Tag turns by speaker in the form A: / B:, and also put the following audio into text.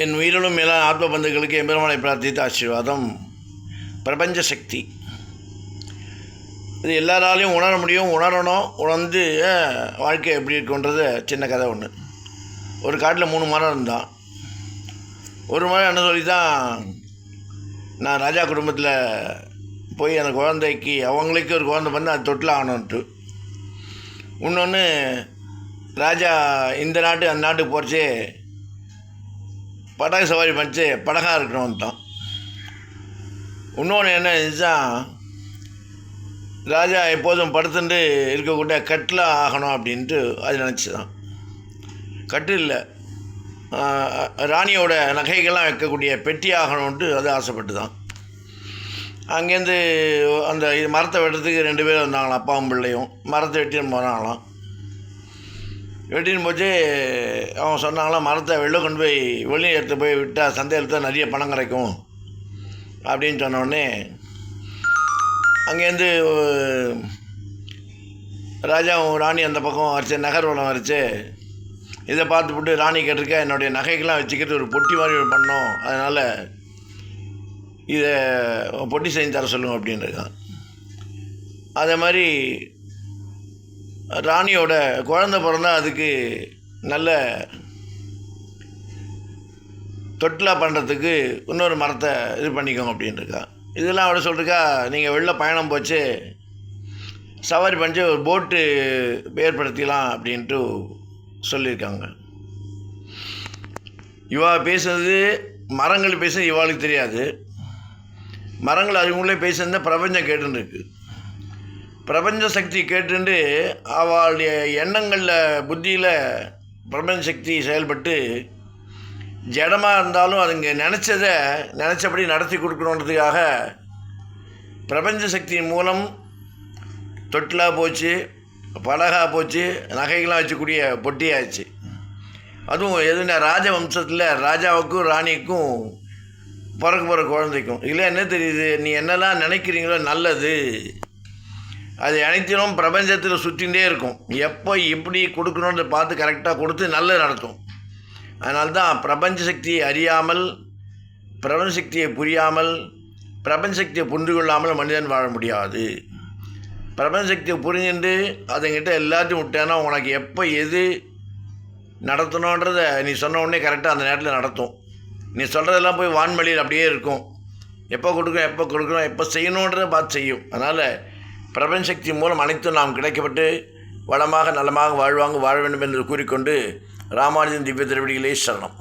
A: என் உயிரிலும் எல்லா ஆத்ம பந்துகளுக்கு எம்பெருமானை பிரார்த்தித்த ஆசீர்வாதம். பிரபஞ்ச சக்தி. இது எல்லாராலையும் உணர முடியும் உணரணும் உணர்ந்து வாழ்க்கை எப்படி இருக்குன்றது சின்ன கதை ஒன்று ஒரு காட்டில் மூணு மரம் இருந்தான் ஒரு மரம் என்ன சொல்லி தான் நான் ராஜா குடும்பத்தில் போய் அந்த குழந்தைக்கு அவங்களுக்கு ஒரு குழந்தை வந்து அது தொட்டில் ஆகணுன்ட்டு இன்னொன்று ராஜா இந்த நாட்டு அந்த நாட்டுக்கு போகிறச்சே படகு சவாரி படித்து படகாக இருக்கணும்ட்டான். இன்னொன்று என்ன இதுதான் ராஜா எப்போதும் படுத்துட்டு இருக்கக்கூடிய கட்டில் ஆகணும் அப்படின்ட்டு அது நினச்சிதான். கட்டு இல்லை. ராணியோட நகைகள்லாம் வைக்கக்கூடிய பெட்டி ஆகணும்ன்ட்டு அது ஆசைப்பட்டு தான் அங்கேருந்து அந்த இது மரத்தை வெட்டுறதுக்கு ரெண்டு பேரும் வந்தாங்களாம் அப்பாவும் பிள்ளையும். மரத்தை வெட்டின்னு போனாங்களாம். வெட்டின்னு போச்சு அவங்க சொன்னாங்களாம் மரத்தை வெளில கொண்டு போய் வெளியே எடுத்து போய் விட்டால் சந்தையில் தான் நிறைய பணம் கிடைக்கும் அப்படின்னு சொன்னோடனே அங்கேருந்து ராஜாவும் ராணி அந்த பக்கம் வரைச்சு நகர்வலம் வரைச்சு. இதை பார்த்துப்புட்டு ராணி கேட்டிருக்க என்னுடைய நகைக்கெல்லாம் வச்சுக்கிட்டு ஒரு பொட்டி மாதிரி பண்ணோம் அதனால் இதை பொட்டி செஞ்சு தர சொல்லுங்க அப்படின்னு இருக்கான் அதே மாதிரி ராணியோட குழந்தை பிறந்தா அதுக்கு நல்ல தொட்டிலாக பண்ணுறதுக்கு இன்னொரு மரத்தை இது பண்ணிக்கோங்க அப்படின்ட்டுருக்கா இருக்கா. இதெல்லாம் அவட சொல்லிருக்கா நீங்கள் வெளில பயணம் போச்சு சவாரி பண்ணி ஒரு போட்டு ஏற்படுத்திக்கலாம் அப்படின்ட்டு சொல்லியிருக்காங்க. இவா பேசுனது மரங்கள் பேசுனது இவாளுக்கு தெரியாது. மரங்கள் அதுக்குள்ளே பேசுனது பிரபஞ்சம் கேட்டுன்னு இருக்குது பிரபஞ்ச சக்தி கேட்டுண்டு அவளுடைய எண்ணங்களில் புத்தியில் பிரபஞ்ச சக்தி செயல்பட்டு ஜடமாக இருந்தாலும் அதுங்க நினச்சதை நினச்சபடி நடத்தி கொடுக்கணுன்றதுக்காக பிரபஞ்ச சக்தியின் மூலம் தொட்டிலாக போச்சு படகாக போச்சு நகைகளாக வச்சக்கூடிய பொட்டியாச்சு. அதுவும் எதுனா ராஜ வம்சத்தில் ராஜாவுக்கும் ராணிக்கும் பிறக்க போகிற குழந்தைக்கும். இல்லை என்ன தெரியுது? நீ என்னெல்லாம் நினைக்கிறீங்களோ நல்லது. அது அனைத்திலும் பிரபஞ்சத்தில் சுற்றிகிட்டே இருக்கும். எப்போ எப்படி கொடுக்கணுன்றதை பார்த்து கரெக்டாக கொடுத்து நல்லது நடத்தும். அதனால தான் பிரபஞ்ச சக்தியை அறியாமல் பிரபஞ்ச சக்தியை புரியாமல் பிரபஞ்ச சக்தியை புரிந்து கொள்ளாமல் மனிதன் வாழ முடியாது. பிரபஞ்ச சக்தியை புரிஞ்சுட்டு அதுங்கிட்ட எல்லாத்தையும் விட்டேன்னா உனக்கு எப்போ எது நடத்தணுன்றத நீ சொன்ன உடனே கரெக்டாக அந்த நேரத்தில் நடத்தும். நீ சொல்கிறதெல்லாம் போய் வான்வழியில் அப்படியே இருக்கும். எப்போ கொடுக்கணும் எப்போ கொடுக்கணும் எப்போ செய்யணுன்றதை பார்த்து செய்யும். அதனால் பிரபஞ்ச சக்தி மூலம் அனைத்தும் நாம் கிடைக்கப்பட்டு வளமாக நலமாக வாழ்வாங்க வாழ வேண்டும் என்று கூறிக்கொண்டு ராமானுஜன் திவ்ய திருவடிகளே சரணம்.